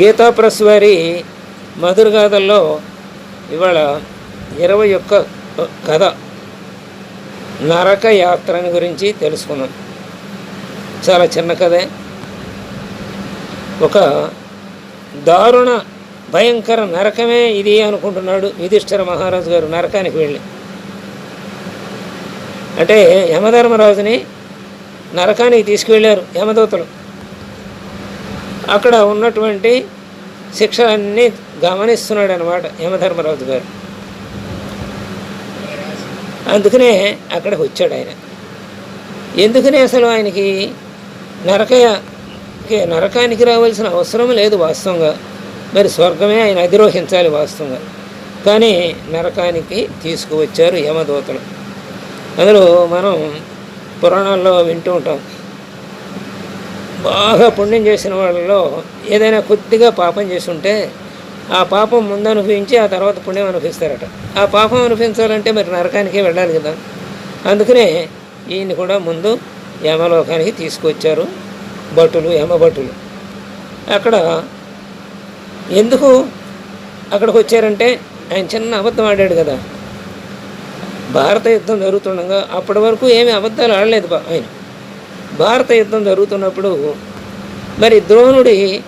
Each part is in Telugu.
గీతా ప్రెస్ వారి మధురగాథల్లో ఇవాళ ఇరవై ఒక్క కథ నరక యాత్రని గురించి తెలుసుకున్నాం. చాలా చిన్న కథే. ఒక దారుణ భయంకర నరకమే ఇది అనుకుంటున్నాడు యుధిష్ఠిర మహారాజు గారు నరకానికి వెళ్ళి. అంటే యమధర్మరాజుని నరకానికి తీసుకువెళ్ళారు యమదూతలు. అక్కడ ఉన్నటువంటి శిక్షలన్నీ గమనిస్తున్నాడు అనమాట యమధర్మరాజు గారు. అందుకనే అక్కడికి వచ్చాడు ఆయన. ఎందుకనే అసలు ఆయనకి నరకయ నరకానికి రావాల్సిన అవసరం లేదు వాస్తవంగా. మరి స్వర్గమే ఆయన అధిరోహించాలి వాస్తవంగా. కానీ నరకానికి తీసుకువచ్చారు యమదూతలు. అందులో మనం పురాణాల్లో వింటూ ఉంటాం. బాగా పుణ్యం చేసిన వాళ్ళలో ఏదైనా కొద్దిగా పాపం చేసుంటే ఆ పాపం ముందు అనుభవించి ఆ తర్వాత పుణ్యం అనుభవిస్తారట. ఆ పాపం అనుభవించాలంటే మరి నరకానికే వెళ్ళాలి కదా. అందుకనే ఈయన్ని కూడా ముందు యమలోకానికి తీసుకొచ్చారు భటులు యమభటులు అక్కడ ఎందుకు అక్కడికి వచ్చారంటే ఆయన చిన్న అబద్ధం ఆడాడు కదా. భారత యుద్ధం జరుగుతుండగా అప్పటి వరకు ఏమీ అబద్ధాలు ఆడలేదు ఆయన. భారత యుద్ధం జరుగుతున్నప్పుడు మరి ద్రోణుడి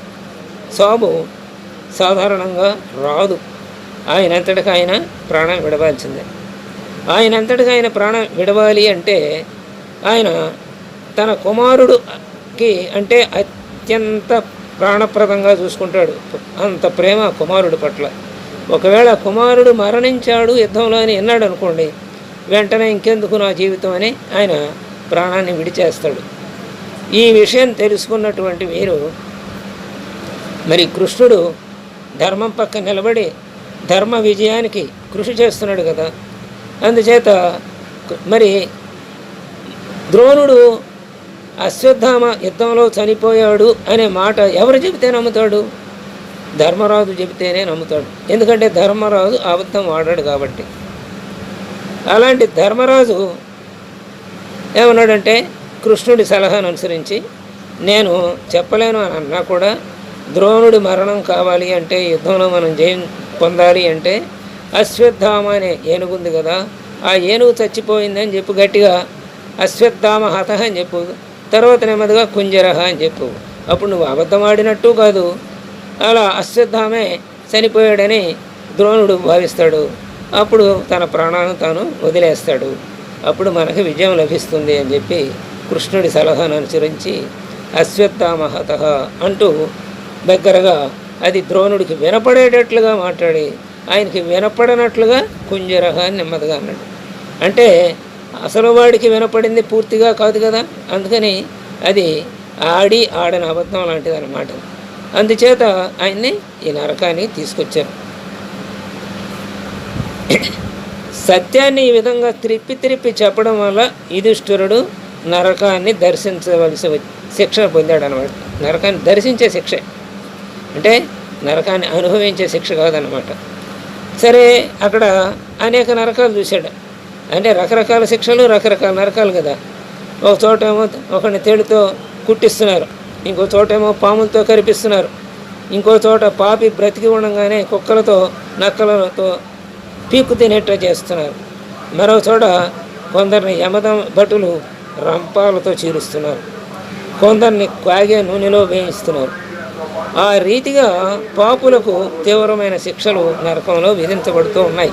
సాబు సాధారణంగా రాదు. ఆయన అంతటికి ఆయన ప్రాణం విడవాల్సిందే. ఆయన అంతటికి ఆయన ప్రాణం విడవాలి అంటే ఆయన తన కుమారుడుకి అంటే అత్యంత ప్రాణప్రదంగా చూసుకుంటాడు. అంత ప్రేమ కుమారుడి పట్ల. ఒకవేళ కుమారుడు మరణించాడు యుద్ధంలో అని విన్నాడు అనుకోండి వెంటనే ఇంకెందుకు నా జీవితం అని ఆయన ప్రాణాన్ని విడిచేస్తాడు. ఈ విషయం తెలుసుకున్నటువంటి మీరు మరి కృష్ణుడు ధర్మం పక్క నిలబడి ధర్మ విజయానికి కృషి చేస్తున్నాడు కదా. అందుచేత మరి ద్రోణుడు అశ్వత్థామ యుద్ధంలో చనిపోయాడు అనే మాట ఎవరు చెబితే నమ్ముతాడు? ధర్మరాజు చెబితేనే నమ్ముతాడు. ఎందుకంటే ధర్మరాజు అబద్ధం వాడాడు కాబట్టి. అలాంటి ధర్మరాజు ఏమన్నాడంటే కృష్ణుడి సలహాను అనుసరించి నేను చెప్పలేను అని అన్నా కూడా ద్రోణుడి మరణం కావాలి అంటే యుద్ధంలో మనం జయం పొందాలి అంటే అశ్వత్థామ అనే ఏనుగుంది కదా ఆ ఏనుగు చచ్చిపోయిందని చెప్పు గట్టిగా అశ్వత్థామ హత అని చెప్పు తర్వాత నెమ్మదిగా కుంజరహ అని చెప్పు. అప్పుడు నువ్వు అబద్ధం ఆడినట్టు కాదు అలా అశ్వత్థామే చనిపోయాడని ద్రోణుడు భావిస్తాడు. అప్పుడు తన ప్రాణాలను తాను వదిలేస్తాడు. అప్పుడు మనకు విజయం లభిస్తుంది అని చెప్పి కృష్ణుడి సలహాను అనుసరించి అశ్వత్థామహత అంటూ దగ్గరగా అది ద్రోణుడికి వినపడేటట్లుగా మాట్లాడి ఆయనకి వినపడనట్లుగా కుంజరహ అని నెమ్మదిగా అన్నాడు. అంటే అసలు వాడికి వినపడింది పూర్తిగా కాదు కదా? అందుకని అది ఆడి ఆడని అబద్ధం లాంటిది అనమాట అందుచేత ఆయన్ని ఈ నరకాన్ని తీసుకొచ్చారు. సత్యాన్ని ఈ విధంగా త్రిప్పి త్రిప్పి చెప్పడం వల్ల యుధిష్ఠురుడు నరకాన్ని దర్శించవలసి శిక్ష పొందాడు అనమాట నరకాన్ని దర్శించే శిక్ష. అంటే నరకాన్ని అనుభవించే శిక్ష కాదనమాట. సరే అక్కడ అనేక నరకాలు చూశాడు. అంటే రకరకాల శిక్షలు రకరకాల నరకాలు కదా. ఒక చోటేమో ఒకరిని తేలితో కుట్టిస్తున్నారు. ఇంకో చోటేమో పాములతో కరిపిస్తున్నారు. ఇంకో చోట పాపి బ్రతికి ఉండగానే కుక్కలతో నక్కలతో పీకు తినేట్టు చేస్తున్నారు. మరో చోట కొందరిని యమదం భటులు రంపాలతో చీరుస్తున్నారు కొందరిని కాగే నూనెలో వేయిస్తున్నారు. ఆ రీతిగా పాపులకు తీవ్రమైన శిక్షలు నరకంలో విధించబడుతూ ఉన్నాయి.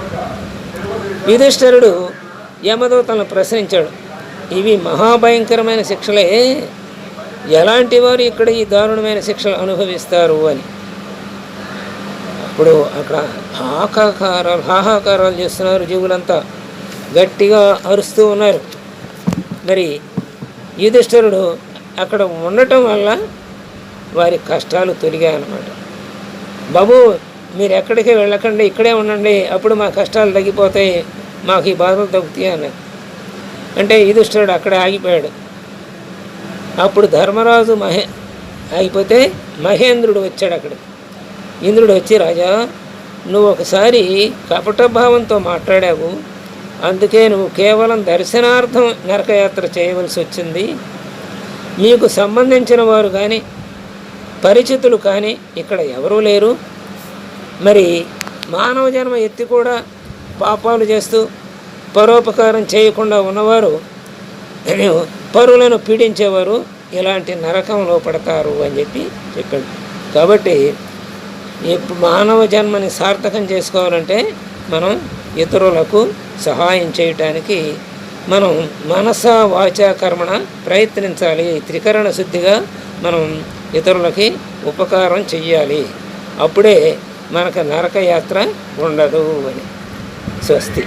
యుధిష్ఠరుడు యమదూతలను ప్రశ్నించాడు. ఇవి మహాభయంకరమైన శిక్షలే. ఎలాంటి వారు ఇక్కడ ఈ దారుణమైన శిక్షలు అనుభవిస్తారు అని. ఇప్పుడు అక్కడ హాకాకారాలు హాహాకారాలు చేస్తున్నారు జీవులంతా. గట్టిగా అరుస్తూ ఉన్నారు. మరి యుధిష్ఠరుడు అక్కడ ఉండటం వల్ల వారి కష్టాలు తొలిగాయన్నమాట బాబు మీరు ఎక్కడికి వెళ్ళకండి ఇక్కడే ఉండండి అప్పుడు మా కష్టాలు తగ్గిపోతాయి మాకు ఈ బాధలు తగ్గుతాయి అన్నారు అంటే యుధిష్ఠరుడు అక్కడే ఆగిపోయాడు. అప్పుడు ధర్మరాజు మహే ఆగిపోతే మహేంద్రుడు వచ్చాడు అక్కడ ఇంద్రుడు వచ్చి రాజా నువ్వు ఒకసారి కపట భావంతో మాట్లాడావు. అందుకే నువ్వు కేవలం దర్శనార్థం నరకయాత్ర చేయవలసి వచ్చింది. మీకు సంబంధించిన వారు కానీ పరిచితులు కానీ ఇక్కడ ఎవరూ లేరు. మరి మానవ జన్మ ఎత్తి కూడా పాపాలు చేస్తూ పరోపకారం చేయకుండా ఉన్నవారు పరులను పీడించేవారు ఇలాంటి నరకంలో పడతారు అని చెప్పి చెప్పాడు. కాబట్టి ఇప్పుడు మానవ జన్మని సార్థకం చేసుకోవాలంటే మనం ఇతరులకు సహాయం చేయటానికి మనం మనస వాచ కర్మణ ప్రయత్నించాలి. త్రికరణ శుద్ధిగా మనం ఇతరులకి ఉపకారం చెయ్యాలి. అప్పుడే మనకు నరకయాత్ర ఉండదు అని. స్వస్తి.